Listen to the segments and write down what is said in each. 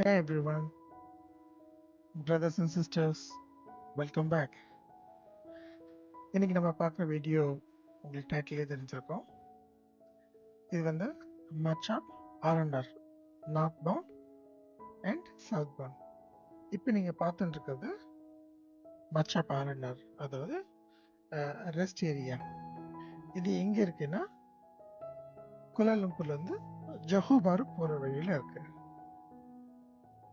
Hey everyone, brothers and sisters, welcome back. இன்னைக்கு நம்ம பார்க்குற வீடியோ உங்களுக்கு டைட்டிலே தெரிஞ்சிருக்கோம். இது வந்து Machap R N R north bound and south bound இப்போ நீங்கள் பார்த்துட்டு இருக்கிறது மச்சாப் ஆர்என்ஆர் அதாவது ரெஸ்ட் ஏரியா இது எங்கே இருக்குன்னா குலாலம்பூர்லேருந்து ஜஹூபாரு போகிற வழியில் இருக்குது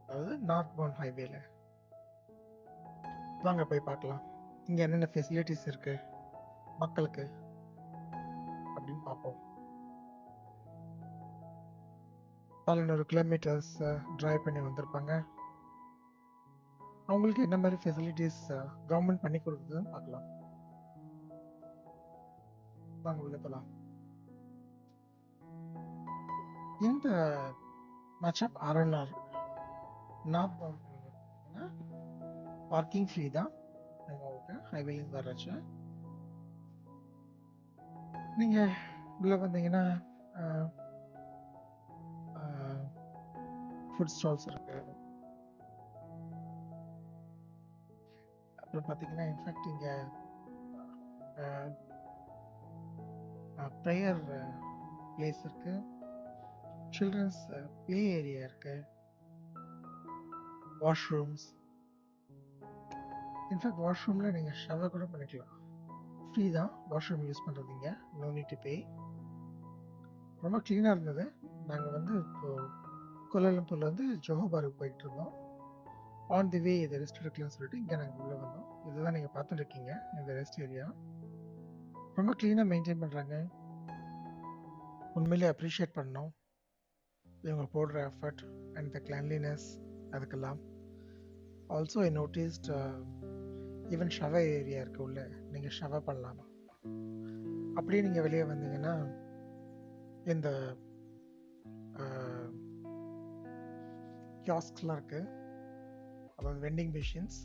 அதாவது நார்த் பவுண்ட் ஹைவேல வாங்க போய் பார்க்கலாம். இங்க என்னென்ன ஃபெசிலிட்டிஸ் இருக்கு? மக்களுக்கு. அப்படின்னு பார்ப்போம். பதினோரு கிலோமீட்டர்ஸ் டிரைவ் பண்ணி வந்திருப்பாங்க. அவங்களுக்கு என்ன மாதிரி ஃபெசிலிட்டிஸ் கவர்மெண்ட் பண்ணி கொடுக்குதுன்னு பார்க்கலாம். வாங்க உள்ள போகலாம் இந்த மச்சப் ஆர்என்ஆர் நான் பார்க்கிங் ஃப்ரீ தான். உங்களுக்கு ஹைவேலேருந்து வர்றச்சு நீங்கள் உள்ளே வந்தீங்கன்னா ஃபுட் ஸ்டால்ஸ் இருக்கு. அப்புறம் பார்த்தீங்கன்னா இன்ஃபேக்ட் இங்கே ப்ரேயர் பிளேஸ் இருக்கு. சில்ட்ரன்ஸ் ப்ளே ஏரியா இருக்குது வாஷ்ரூம்ஸ் இன்ஃபேக்ட் வாஷ்ரூமில் நீங்கள் ஷவர் கூட பண்ணிக்கலாம். ஃப்ரீ தான். வாஷ்ரூம் யூஸ் பண்ணுறதுங்க நோ நீட் டு பே ரொம்ப க்ளீனாக இருந்தது. நாங்கள் வந்து இப்போ கோலாலம்பூர்லேருந்து ஜோஹோபாருக்கு போயிட்டு இருந்தோம். ஆன் தி வே இது ரெஸ்ட் எடுக்கலாம்னு சொல்லிட்டு இங்கே நாங்கள் உள்ளே வந்தோம். இதுதான் நீங்கள் பார்த்துட்டுருக்கீங்க இந்த ரெஸ்ட் ஏரியா ரொம்ப க்ளீனாக மெயின்டைன் பண்ணுறாங்க உண்மையிலே அப்ரிஷியேட் பண்ணோம். இவங்க போடுற எஃபர்ட் அண்ட் த கிளான்லினஸ் அதுக்கெல்லாம். Also I noticed even shower area இருக்கு உள்ள. நீங்கள் ஷவர் பண்ணலாம்? அப்படியே நீங்கள் வெளியே வந்தீங்கன்னா இந்த கியாஸ்க்லாம் இருக்குது அதாவது வெண்டிங் மிஷின்ஸ்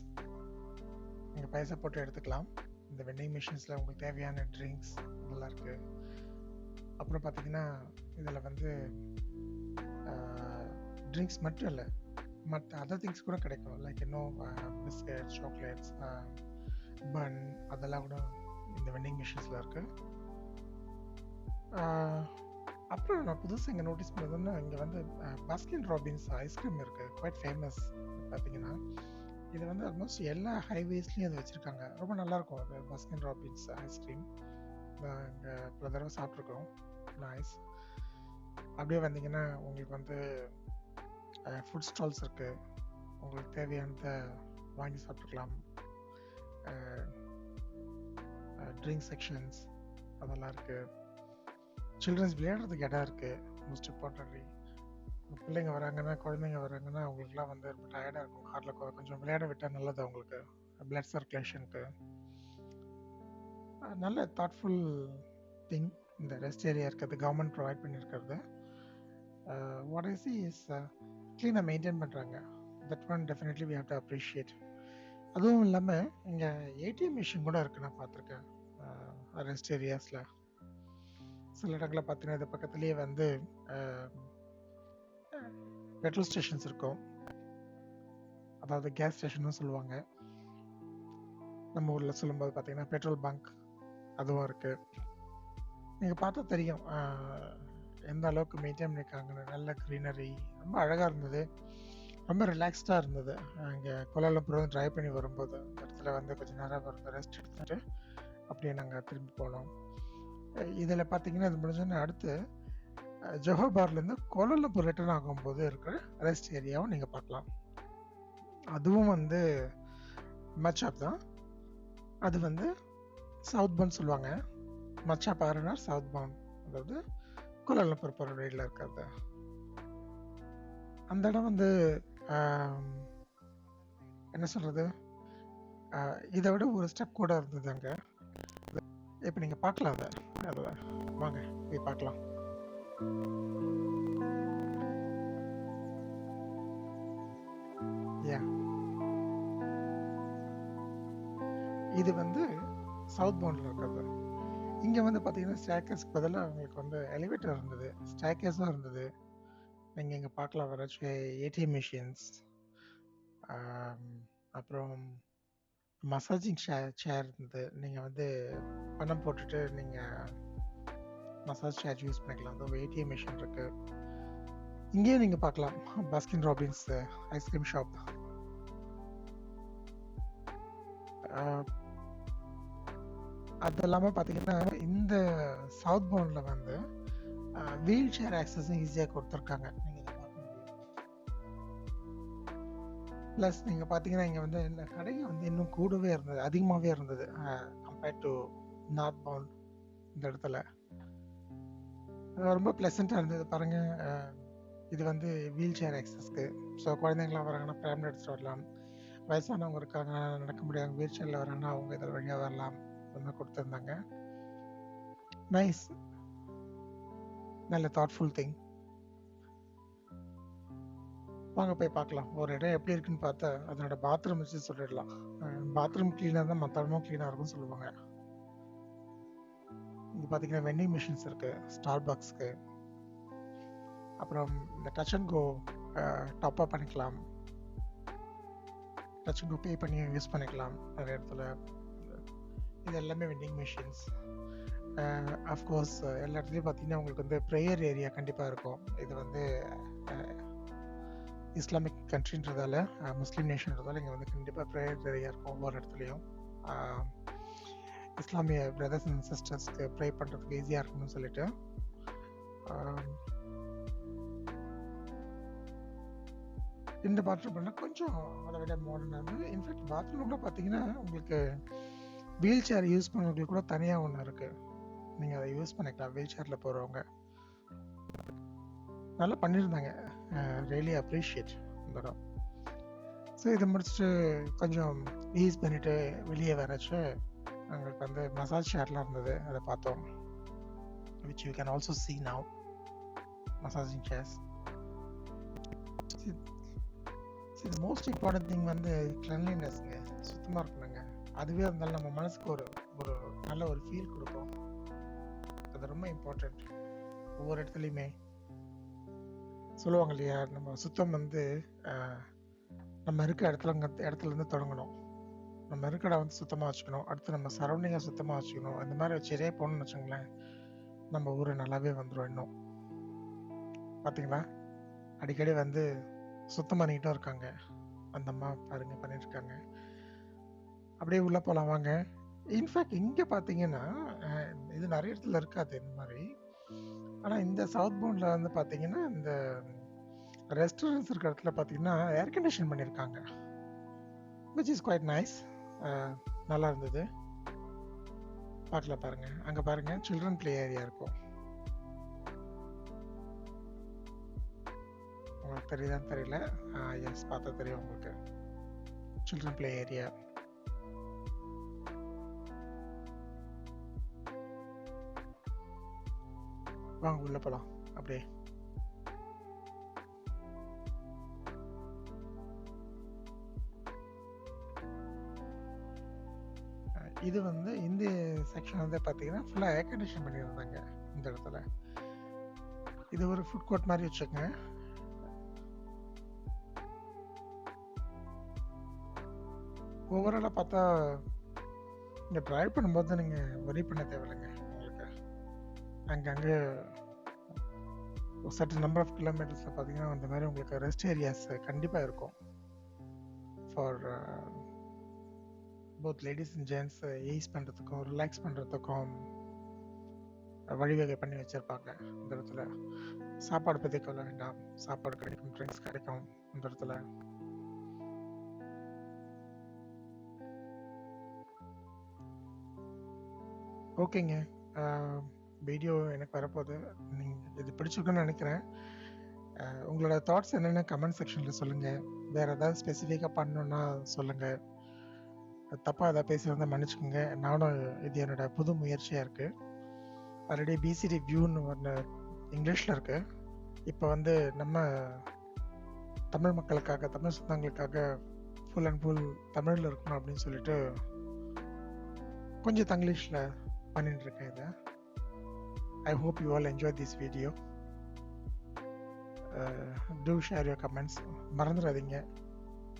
நீங்கள் பைசா போட்டு எடுத்துக்கலாம். இந்த வெண்டிங் மிஷின்ஸில் உங்களுக்கு தேவையான ட்ரிங்க்ஸ் இதெல்லாம் இருக்குது அப்புறம் பார்த்தீங்கன்னா இதில் வந்து ட்ரிங்க்ஸ் மட்டும் இல்லை. மற்ற அதர் திங்ஸ் கூட கிடைக்கும். லைக் இன்னும் பிஸ்கட் சாக்லேட்ஸ் பன் அதெல்லாம் கூட இந்த வெண்டிங் மிஷின்ஸில் இருக்குது அப்புறம் நான் புதுசாக இங்கே நோட்டீஸ் பண்ணதுன்னா இங்கே வந்து Baskin Robbins ice cream quite quite famous பார்த்தீங்கன்னா இது வந்து ஆல்மோஸ்ட் எல்லா ஹைவேஸ்லேயும் அது வச்சுருக்காங்க. ரொம்ப நல்லாயிருக்கும் அது பாஸ்கின் ராபின்ஸ் ஐஸ்கிரீம் இங்கே பல தடவை சாப்பிட்ருக்கோம் நைஸ் அப்படியே வந்தீங்கன்னா உங்களுக்கு வந்து ஃபுட் ஸ்டால்ஸ் இருக்குது உங்களுக்கு தேவையானதை வாங்கி சாப்பிட்டுக்கலாம். ட்ரிங்க் செக்ஷன்ஸ் அதெல்லாம் இருக்குது சில்ட்ரன்ஸ் விளையாடுறதுக்கு இடம் இருக்குது மோஸ்ட் இம்பார்ட்டன்ட்லி பிள்ளைங்க வராங்கன்னா குழந்தைங்க வராங்கன்னா அவங்களுக்குலாம் வந்து ரொம்ப டயர்டாக இருக்கும். காரில் கொஞ்சம் விளையாட விட்டால் நல்லது அவங்களுக்கு. பிளட் சர்க்குலேஷனுக்கு நல்ல தாட்ஃபுல் திங் இந்த ரெஸ்ட் ஏரியா இருக்கிறது கவர்மெண்ட் ப்ரொவைட் பண்ணியிருக்கிறது. வாட் ஐ சி இஸ் க்ளீனாக மெயின்டைன் பண்ணுறாங்க that one definitely we have to appreciate அதுவும் இல்லாமல் இங்கே ஏடிஎம் மிஷின் கூட இருக்கு நான் பார்த்துருக்கேன். ரெஸ்ட் ஏரியாஸில் சில இடங்களில் பார்த்தீங்கன்னா இது பக்கத்துலேயே வந்து பெட்ரோல் ஸ்டேஷன்ஸ் இருக்கும். அதாவது கேஸ் ஸ்டேஷன் சொல்லுவாங்க. நம்ம ஊரில் சொல்லும்போது பார்த்தீங்கன்னா பெட்ரோல் பங்க் அதுவும் இருக்குது நீங்கள் பார்த்தா தெரியும். எந்த அளவுக்கு மெயின்டைன் பண்ணியிருக்காங்க நல்ல க்ரீனரி ரொம்ப அழகாக இருந்தது. ரொம்ப ரிலாக்ஸ்டாக இருந்தது. அங்கே கோலாலம்பூர் ட்ரைவ் பண்ணி வரும்போது அந்த இடத்துல வந்து கொஞ்சம் நேரம் வரும் ரெஸ்ட் எடுத்துகிட்டு அப்படியே நாங்கள் திரும்பி போனோம். இதில் பார்த்தீங்கன்னா இது முடிஞ்சோன்னே அடுத்து ஜொஹோபார்லேருந்து கோலாலம்பூர் ரிட்டர்ன் ஆகும்போது இருக்கிற ரெஸ்ட் ஏரியாவும் நீங்கள் பார்க்கலாம். அதுவும் வந்து மச்சாப் தான். அது வந்து சவுத் பவுன் சொல்லுவாங்க. மச்சாப் ஆறுனா சவுத் பவுன் அதாவது கோலாலம்பூர் போகிற வழியில் இருக்கிறது. அந்த இடம் வந்து என்ன சொல்றது? இதை விட ஒரு ஸ்டெப் கூட இருந்தது அங்கே. இப்போ நீங்கள் பார்க்கலாம் அதை. அதை வாங்க போய் பார்க்கலாம். யா. இது வந்து சவுத் பவுண்டில் இருக்கிறது. இங்கே வந்து பார்த்தீங்கன்னா ஸ்டேக்கர்ஸ்க்கு பதிலாக அவங்களுக்கு வந்து எலிவேட்டர் இருந்தது. ஸ்டேக்கர்ஸும் இருந்தது. நீங்கள் இங்கே பார்க்கலாம் வராச்சு ஏடிஎம் மிஷின்ஸ் அப்புறம் மசாஜிங் சேர் சேர் இருந்தது. நீங்கள் வந்து பணம் போட்டுட்டு நீங்கள் மசாஜ் சேர் யூஸ் பண்ணிக்கலாம். அந்த ஏடிஎம் மிஷின் இருக்குது இங்கேயும் நீங்கள் பார்க்கலாம் பாஸ்கின் ராபின்ஸ் ஐஸ்கிரீம் ஷாப் அது இல்லாமல் பார்த்தீங்கன்னா இந்த சவுத் பவுண்டில் வந்து வீல் சேர் ஆக்சஸும் ஈஸியாக கொடுத்துருக்காங்க. நீங்கள் இதை பார்க்க முடியும். ப்ளஸ் நீங்கள் பார்த்தீங்கன்னா இங்கே வந்து இந்த கடைகள் வந்து இன்னும் கூடவே இருந்தது அதிகமாகவே இருந்தது கம்பேர்ட் டு நார்த் பவுண்ட் இந்த இடத்துல. அது ரொம்ப ப்ளசண்ட்டாக இருந்தது பாருங்க. இது வந்து வீல் சேர் ஆக்சஸ்க்கு ஸோ குழந்தைங்களாம் வராங்கன்னா ஃபேமிலி எடுத்துகிட்டு வரலாம். வயசானவங்க இருக்காங்க நடக்க முடியாது வீல் சேரில் வராங்கன்னா அவங்க இதில் வழியாக வரலாம். அந்த கொடுத்துருந்தாங்க. நைஸ் நல்ல தாட்ஃபுல் திங் வாங்க போய் பார்க்கலாம். ஒரு இடம் எப்படி இருக்குன்னு பார்த்தா அதனோட பாத்ரூம் வச்சு சொல்லிடலாம். பாத்ரூம் க்ளீனாக தான் மற்ற இடமும் க்ளீனாக இருக்கும்னு சொல்லுவாங்க. இங்கே பார்த்தீங்கன்னா வெண்டிங் மிஷின்ஸ் இருக்கு ஸ்டார் பாக்ஸ்க்கு அப்புறம் இந்த touch and go top up பண்ணிக்கலாம். டச் அண்ட் கோ பே பண்ணி யூஸ் பண்ணிக்கலாம் நிறைய இடத்துல. இது எல்லாமே வெண்டிங் மிஷின்ஸ் அஃப்கோர்ஸ் எல்லா இடத்துலையும் பார்த்தீங்கன்னா உங்களுக்கு வந்து ப்ரேயர் ஏரியா கண்டிப்பாக இருக்கும். இது வந்து இஸ்லாமிக் கண்ட்ரின்றதால முஸ்லீம் நேஷன்றதால இங்கே வந்து கண்டிப்பாக ப்ரேயர் ஏரியா இருக்கும் ஒவ்வொரு இடத்துலையும். இஸ்லாமிய பிரதர்ஸ் அண்ட் சிஸ்டர்ஸ்க்கு ப்ரே பண்ணுறதுக்கு ஈஸியாக இருக்கணும்னு சொல்லிட்டு. இந்த பாத்ரூம் பண்ணால் கொஞ்சம் அதை விட மாடர்னாக இன்ஃபேக்ட் பாத்ரூம் கூட பார்த்தீங்கன்னா உங்களுக்கு வீல் சேர் யூஸ் பண்ணுறவங்களுக்கு கூட தனியாக ஒன்று இருக்குது நீங்கள் அதை யூஸ் பண்ணிக்கலாம். வீல் சேரில் போகிறவங்க நல்லா பண்ணியிருந்தாங்க. ரியலி அப்ரிஷியேட் இந்த இடம். ஸோ இதை முடிச்சுட்டு கொஞ்சம் ஈஸ் பண்ணிவிட்டு வெளியே வரச்சு எங்களுக்கு வந்து மசாஜ் சேர்லாம் இருந்தது. அதை பார்த்தோம். Which you can also see now massaging chairs most important thing வந்து கிளன்லினஸ்ங்க சுத்தமாக இருக்கணும். அதுவே இருந்தாலும் நம்ம மனசுக்கு ஒரு ஒரு நல்ல ஒரு ஃபீல் கொடுக்கும். அது ரொம்ப இம்பார்ட்டண்ட் ஒவ்வொரு இடத்துலையுமே. சொல்லுவாங்க இல்லையா நம்ம சுத்தம் வந்து நம்ம இருக்க இடத்துல இடத்துல இருந்து தொடங்கணும். நம்ம இருக்க இடம் வந்து சுத்தமாக வச்சுக்கணும். அடுத்து நம்ம சரௌண்டிங்கை சுத்தமாக வச்சுக்கணும். இந்த மாதிரி வச்சுட்டே போகணும்னு வச்சுங்களேன் நம்ம ஊர் நல்லாவே வந்துடும் இன்னும். பார்த்தீங்களா அடிக்கடி வந்து சுத்தம் பண்ணிக்கிட்டும் இருக்காங்க. அந்த அம்மா பாருங்க பண்ணிட்டு இருக்காங்க அப்படியே உள்ள போலாம் வாங்க. இன்ஃபேக்ட் இங்க பாத்தீங்கன்னா இது நிறைய இடத்துல இருக்காது இந்த மாதிரி. ஆனா இந்த சவுத் பவுண்ட்ல வந்து பாத்தீங்கன்னா இந்த ரெஸ்டாரண்ட்ஸ் இருக்கிற இடத்துல பாத்தீங்கன்னா ஏர் கண்டிஷன் பண்ணியிருக்காங்க விச் இஸ் குவைட் நைஸ் நல்லா இருந்தது. பார்க்கல பாருங்க. அங்க பாருங்க. சில்ட்ரன் ப்ளே ஏரியா இருக்கும். உங்களுக்கு தெரியுதான்னு தெரியல. எஸ் பார்த்தா தெரியும் உங்களுக்கு. சில்ட்ரன் ப்ளே ஏரியா வாங்க உள்ள போலாம். அப்படியே. இது வந்து இந்த செக்ஷன் வந்து பார்த்தீங்கன்னா ஃபுல்லாக ஏர் கண்டிஷன் பண்ணியிருந்தாங்க இந்த இடத்துல. இது ஒரு ஃபுட் கோர்ட் மாதிரி வச்சுக்கோங்க. ஓவராலாக பார்த்தா நீங்கள் ட்ரைவ் பண்ணும்போது நீங்கள் ஒரி பண்ண தேவையில்லைங்க. அங்கங்கே ஒரு சர்டன் நம்பர் ஆஃப் கிலோமீட்டர்ஸில் பார்த்தீங்கன்னா அந்த மாதிரி உங்களுக்கு ரெஸ்ட் ஏரியாஸ் கண்டிப்பாக இருக்கும். For both uh, ladies and gents ease பண்ணுறதுக்கும் ரிலாக்ஸ் பண்ணுறதுக்கும் வழிவகை பண்ணி வச்சுருப்பாங்க இந்த இடத்துல. சாப்பாடு பற்றி கவலை வேண்டாம். சாப்பாடு கிடைக்கும் ட்ரிங்க்ஸ் கிடைக்கும் இந்த இடத்துல. ஓகேங்க வீடியோ எனக்கு வரப்போகுது. நீங்கள் இது பிடிச்சிருக்குன்னு நினைக்கிறேன். உங்களோட தாட்ஸ் என்னென்ன கமெண்ட் செக்ஷனில் சொல்லுங்கள் வேறு ஏதாவது ஸ்பெசிஃபிக்காக பண்ணணுன்னா சொல்லுங்கள் தப்பாக எதாவது பேசியிருந்தால் மன்னிச்சுக்கோங்க. நானும் இது என்னோட புது முயற்சியாக இருக்குது ஆல்ரெடி பிசிடி வியூன்னு ஒன்று இங்கிலீஷில் இருக்குது இப்போ வந்து நம்ம தமிழ் மக்களுக்காக தமிழ் சொந்தங்களுக்காக ஃபுல் அண்ட் ஃபுல் தமிழில் இருக்கணும் அப்படின்னு சொல்லிட்டு கொஞ்சம் தங்கிலீஷில் பண்ணிட்டு இருக்கேன் இதை. I hope you all enjoy this video do share your comments மறந்துடாதீங்க.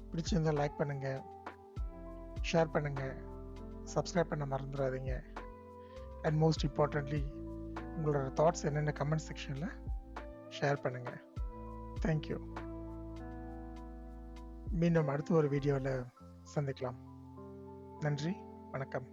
பிடிச்சிருந்தால் லைக் பண்ணுங்கள் ஷேர் பண்ணுங்கள் சப்ஸ்கிரைப் பண்ண மறந்துடாதீங்க. அண்ட் மோஸ்ட் இம்பார்ட்டன்ட்லி உங்களோட தாட்ஸ் என்னென்ன கமெண்ட் செக்ஷனில் ஷேர் பண்ணுங்கள் தேங்க்யூ மீண்டும் அடுத்த ஒரு வீடியோவில் சந்திக்கலாம். நன்றி. வணக்கம்.